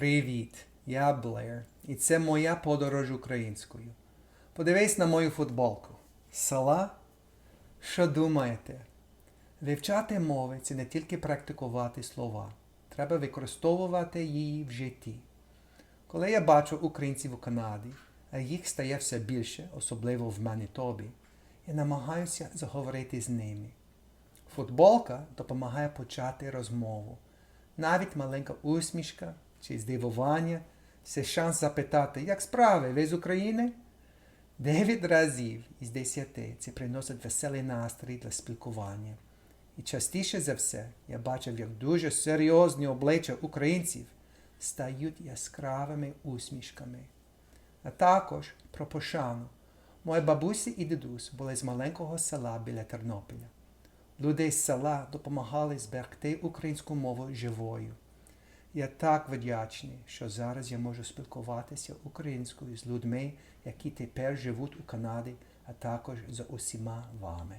Привіт, я Блер, і це моя подорож українською. Подивись на мою футболку. Села? Що думаєте? Вивчати мови це не тільки практикувати слова, треба використовувати її в житті. Коли я бачу українців у Канаді, а їх стає все більше, особливо в Манітобі, я намагаюся заговорити з ними. Футболка допомагає почати розмову. Навіть маленька усмішка чи здивування це шанс запитати, як справи, ви з України? Дев'ять разів із десяти це приносить веселий настрій для спілкування. І частіше за все я бачив, як дуже серйозні обличчя українців стають яскравими усмішками. А також про пошану. Мої бабусі і дідусь були з маленького села біля Тернополя. Люди з села допомагали зберегти українську мову живою. Я так вдячний, що зараз я можу спілкуватися українською з людьми, які тепер живуть у Канаді, а також з усіма вами.